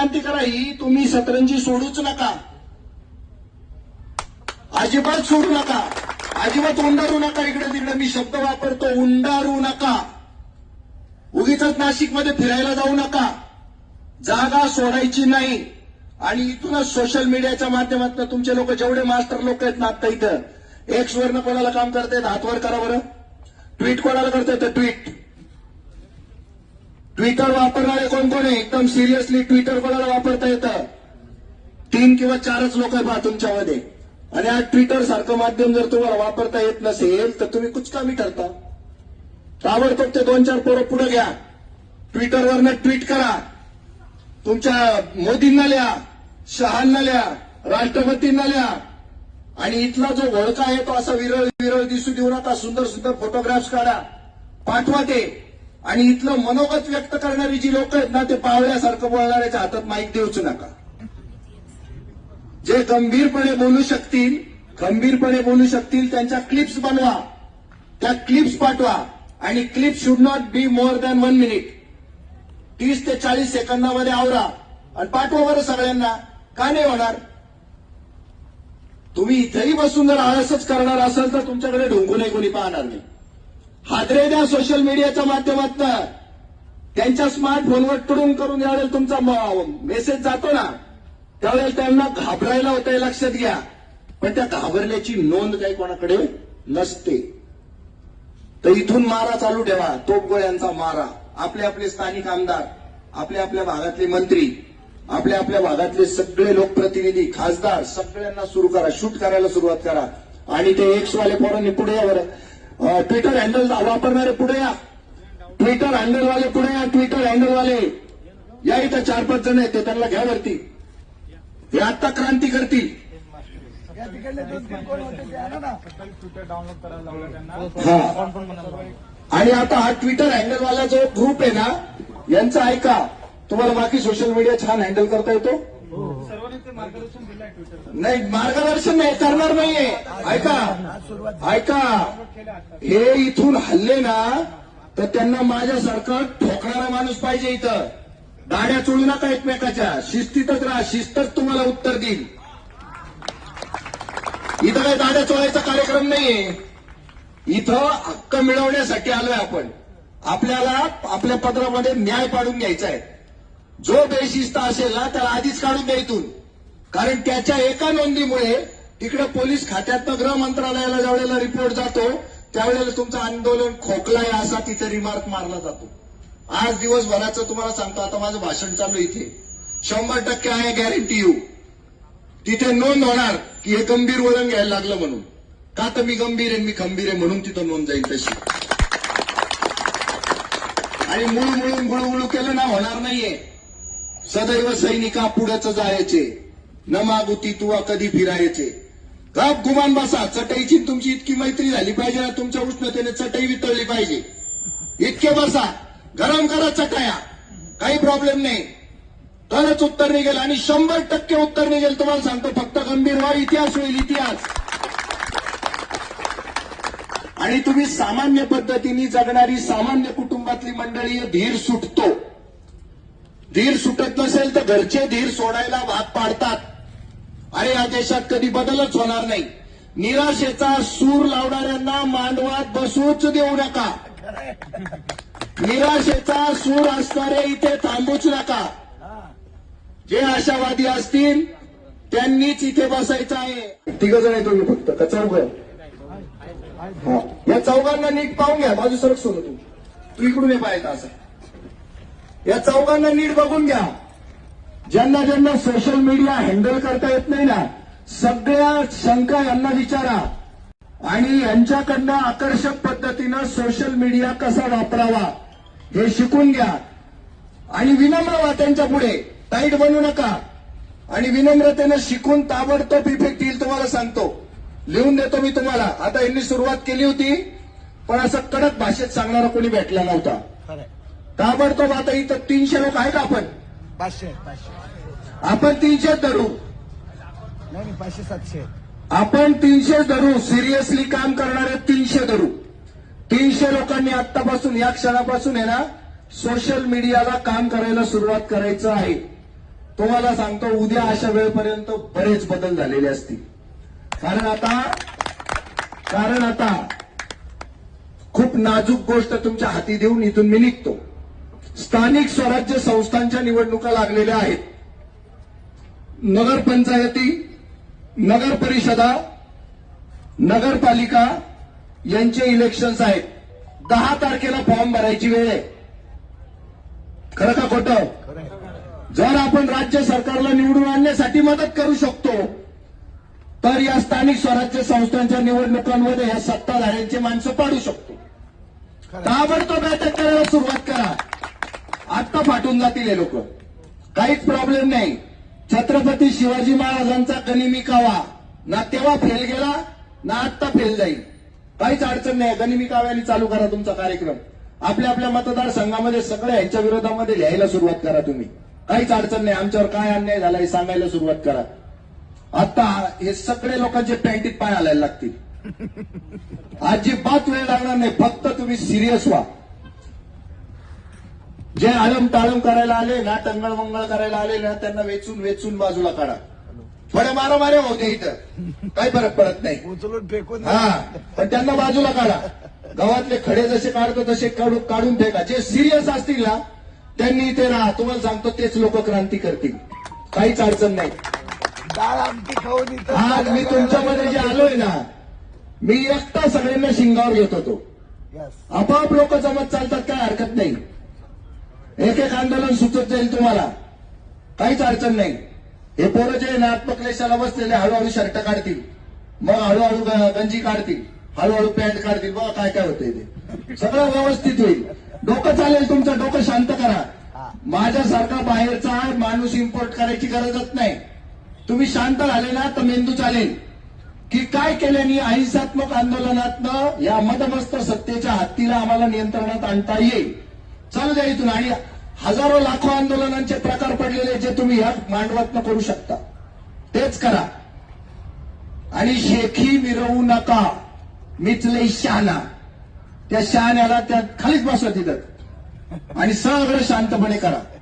क्रांती करा ही तुम्ही सतरंजी सोडूच नका. अजिबात सोडू नका. अजिबात उंडारू नका इकडे तिकडे. मी शब्द वापरतो उंडारू नका. उगीच नाशिकमध्ये फिरायला जाऊ नका. जागा सोडायची नाही. आणि इथूनच सोशल मीडियाच्या माध्यमातून तुमचे लोक जेवढे मास्टर लोक आहेत ना आता इथं एक्स वरनं कोणाला काम करतायत? हातवर करा बरं. ट्विट कोणाला करतायत? ट्विट ट्विटर वापरणारे कोण कोण आहे? एकदम सिरियसली ट्विटर कोणाला वापरता येतं. तीन किंवा चारच लोक आहे पहा तुमच्यामध्ये. आणि आज ट्विटर सारखं माध्यम जर तुम्हाला वापरता येत नसेल तर तुम्ही कुचकामी ठरता. ताबडतोब ते दोन चार पोरं पुढे घ्या. ट्विटरवरनं ट्विट करा. तुमच्या मोदींना लिहा शहांना लिहा राष्ट्रपतींना लिहा. आणि इथला जो वळका आहे तो असा विरळ विरळ दिसू देऊ नका. सुंदर सुंदर फोटोग्राफ्स काढा. पाठवा ते. आणि इथलं मनोगत व्यक्त करणारी जी लोक आहेत ना ते पावल्यासारखं बोलणाऱ्याच्या हातात माईक देऊच नका. जे गंभीरपणे बोलू शकतील गंभीरपणे बोलू शकतील त्यांच्या क्लिप्स बनवा. त्या क्लिप्स पाठवा. आणि clip should not be more than one minute तीस ते चाळीस सेकंदामध्ये आवरा. आणि पाठवा बरं सगळ्यांना. का नाही होणार? तुम्ही इथेही बसून जर आळसच करणार असाल तर तुमच्याकडे ढोंगूनही कोणी पाहणार नाही. हादरे द्या सोशल मीडियाच्या माध्यमातून. त्यांच्या स्मार्टफोनवर तुडून करून ज्यावेळेला तुमचा मेसेज जातो ना त्यावेळेला त्यांना घाबरायला होतंय लक्षात घ्या. पण त्या घाबरल्याची नोंद काही कोणाकडे नसते. तर इथून मारा चालू ठेवा तोपगोळ्यांचा मारा. आपले आपले स्थानिक आमदार आपल्या आपल्या भागातले मंत्री आपल्या आपल्या भागातले सगळे लोकप्रतिनिधी खासदार सगळ्यांना सुरू करा शूट करायला सुरुवात करा. आणि ते एक्स वाले पोरांनी पुढे यावर ट्विटर हँडल वापरणारे पुढे या. ट्विटर हँडल वाले पुढे या ट्विटर हँडल वाले. या इथं चार पाच जण आहेत ते त्यांना घ्या वरती. हे आत्ता क्रांती करतील. आणा हा. आता हा ट्विटर हँडल वाला जो ग्रुप आहे ना यांचा ऐका. तुम्हाला बाकी सोशल मीडिया छान हँडल करता येतो सर्वांनी ते मार्गदर्शन दिलं आहे ट्विटर नाही मार्गदर्शन नाही करणार नाहीये. ऐका ऐका. हे इथून हल्ले ना तर त्यांना माझ्यासारखं ठोकणारा माणूस पाहिजे इथं. दाड्या चोळू नका एकमेकाच्या. शिस्तीतच राहा. शिस्तच तुम्हाला उत्तर देईल. इथं काही दाड्या चोळायचा कार्यक्रम नाहीये. इथं हक्क मिळवण्यासाठी आलोय आपण. आपल्याला आपल्या पत्रामध्ये न्याय पाडून घ्यायचा आहे. जो बेशिस्त असेल ना त्याला आधीच काढून द्या इथून. कारण त्याच्या एका नोंदीमुळे इकडे पोलीस खात्यातनं गृह मंत्रालयाला ज्यावेळेला रिपोर्ट जातो त्यावेळेला तुमचं आंदोलन खोकलाय असा तिथे रिमार्क मारला जातो. आज दिवसभराचं तुम्हाला सांगतो आता माझं भाषण चालू आहे इथे. शंभर टक्के आहे गॅरंटी यू तिथे नोंद होणार की हे गंभीर वळण घ्यायला लागलं म्हणून. का तर मी गंभीर आहे मी खंबीर आहे म्हणून तिथं नोंद जाईल तशी. आणि मुळू मुळून मुळू केलं ना होणार नाहीये. सदैव सैनिका पुढेच जायचे. न मागुती तुवा कधी फिरायचे. गप गुमान बसा चटईची तुमची इतकी मैत्री झाली पाहिजे ना तुमच्या उष्णतेने चटई वितळली पाहिजे. इतके बसा गरम करा चटया काही प्रॉब्लेम नाही. तरच उत्तर निघेल आणि शंभर टक्के उत्तर निघेल तुम्हाला सांगतो फक्त गंभीर व्हा इतिहास होईल इतिहास. आणि तुम्ही सामान्य पद्धतीने जगणारी सामान्य कुटुंबातली मंडळी धीर सुटतो. धीर सुटत नसेल तर घरचे धीर सोडायला भाग पाडतात. अरे या देशात कधी बदलच होणार नाही. निराशेचा सूर लावणाऱ्यांना मांडवात बसूच देऊ नका. निराशेचा सूर असणारे इथे थांबूच नका. जे आशावादी असतील त्यांनीच इथे बसायचं आहे. तिघ जण आहे तुम्ही फक्त. का चौघ? या चौघांना नीट पाहून घ्या. बाजू सरक सोडू तू तू इकडून ये पाहायचं असं. या चौघांना नीट बघून घ्या. ज्यांना ज्यांना सोशल मीडिया हँडल करता येत नाही ना सगळ्या शंका यांना विचारा. आणि यांच्याकडनं आकर्षक पद्धतीनं सोशल मीडिया कसा वापरावा हे शिकून घ्या. आणि विनम्र व्हा त्यांच्या पुढे टाईट बनू नका. आणि विनम्रतेनं शिकून ताबडतोब इफेक्ट येईल तुम्हाला सांगतो. लिहून देतो मी तुम्हाला. आता यांनी सुरुवात केली होती पण असं कडक भाषेत सांगणारा कोणी भेटला नव्हता. ताबडतोब आता इथं तीनशे लोक आहे का आपण. पाचशे पाचशे आपण तीनशे धरू. नाही नाही पाचशे सातशे आपण तीनशे धरू. सिरियसली काम करणारे तीनशे धरू. तीनशे लोकांनी आतापासून या क्षणापासून आहे ना सोशल मीडियाला काम करायला सुरुवात करायचं आहे. तुम्हाला सांगतो उद्या अशा वेळेपर्यंत बरेच बदल झालेले असतील. कारण आता कारण आता खूप नाजूक गोष्ट तुमच्या हाती देऊन इथून मी निघतो. स्थानिक स्वराज्य संस्थांच्या निवडणुका लागलेल्या आहेत. नगरपंचायती नगर परिषदा नगरपालिका यांचे इलेक्शन्स आहेत. दहा तारखेला फॉर्म भरायची वेळ आहे. खरं का खोटं? जर आपण राज्य सरकारला निवडून आणण्यासाठी मदत करू शकतो तर या स्थानिक स्वराज्य संस्थांच्या निवडणुकांमध्ये या सत्ताधाऱ्यांची माणसं पाडू शकतो. ताबडतोब बैठक करायला सुरुवात करा. आत्ता फाटून जातील हे लोक. काहीच प्रॉब्लेम नाही. छत्रपती शिवाजी महाराजांचा गनिमी कावा. ना तेव्हा फेल गेला ना आत्ता फेल जाईल. काहीच अडचण नाही. गनिमी काव्याने चालू करा तुमचा कार्यक्रम. आपल्या आपल्या मतदारसंघामध्ये सगळ्या यांच्या विरोधामध्ये लिहायला सुरुवात करा तुम्ही. काहीच अडचण नाही. आमच्यावर काय अन्याय झाला हे सांगायला सुरुवात करा. आता हे सगळे लोकांचे पॅन्टीत पाय आलायला लागतील. अजिबात वेळ लागणार नाही. फक्त तुम्ही सिरियस व्हा. जे आळम टाळम करायला आले ना टंगळ मंगळ करायला आले ना त्यांना वेचून वेचून बाजूला काढा. थोडे मारामारे होते इथं. काही फरक पडत नाही. उचलून फेकून हा पण त्यांना बाजूला काढा. गावातले खडे जसे काढतो तसे काढून काढून फेका. जे सिरियस असतील ना त्यांनी इथे राहा. तुम्हाला सांगतो तेच लोक क्रांती करतील. काहीच अडचण नाही. डाळ आमटी खाऊन इथं आज मी तुमच्यामध्ये जे आलोय ना मी एकटा सगळ्यांना शिंगावर घेत होतो. आपोआप लोक जमत चालतात काय हरकत नाही. एक एक आंदोलन सुचत जाईल तुम्हाला. काहीच अडचण नाही. हे पोरं जे आहे बसलेले हळूहळू शर्ट काढतील. मग हळूहळू गंजी काढतील. हळूहळू पॅन्ट काढतील. बघा काय काय होतंय ते. सगळं व्यवस्थित होईल. डोकं चालेल तुमचं. डोकं शांत करा. माझ्यासारखा बाहेरचा माणूस इम्पोर्ट करायची गरजच नाही. तुम्ही शांत झाले ना तर मेंदू चालेल. की काय केल्याने अहिंसात्मक आंदोलनातनं या मदमस्त सत्तेच्या हत्तीला आम्हाला नियंत्रणात आणता येईल? चालू द्या इथून. आणि हजारो लाखो आंदोलनांचे प्रकार पडलेले जे तुम्ही या मांडवातनं करू शकता तेच करा. आणि शेखी मिरवू नका. मिचले शहाणा. त्या शहाण्याला त्या खालीच बसवा तिथं. आणि सगळं शांतपणे करा.